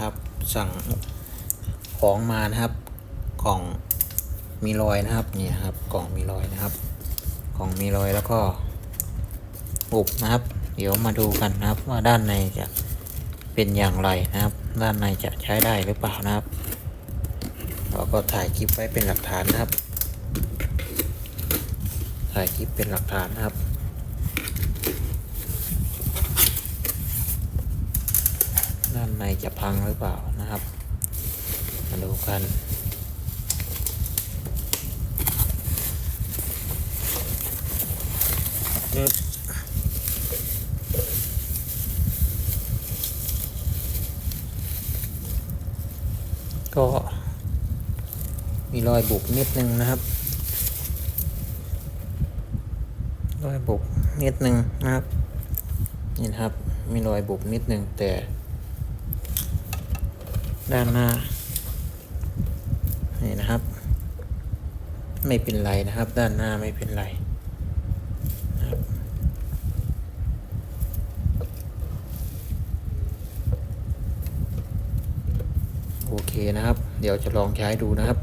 นะครับ สั่งของมานะครับ กล่องมีรอยนะครับนี่ครับ กล่องมีรอยนะครับ กล่องมีรอยแล้วก็บุบนะครับ เดี๋ยวมาดูกันนะครับ ว่าด้านในจะเป็นอย่างไรนะครับ ด้านในจะใช้ได้หรือเปล่านะครับ เราก็ถ่ายคลิปไว้เป็นหลักฐานนะครับ ถ่ายคลิปเป็นหลักฐานนะครับ ด้าน ในจะพังหรือเปล่านะครับ มาดูกันปึ๊บก็มีรอยบุบนิดนึงนะครับ รอยบุบนิดนึงนะครับ นี่นะครับ มีรอยบุบนิดนึงแต่ ด้านหน้า นี่นะครับ ไม่เป็นไรนะครับ ด้านหน้าไม่เป็นไรโอเคนะครับ เดี๋ยวจะลองใช้ดูนะครับ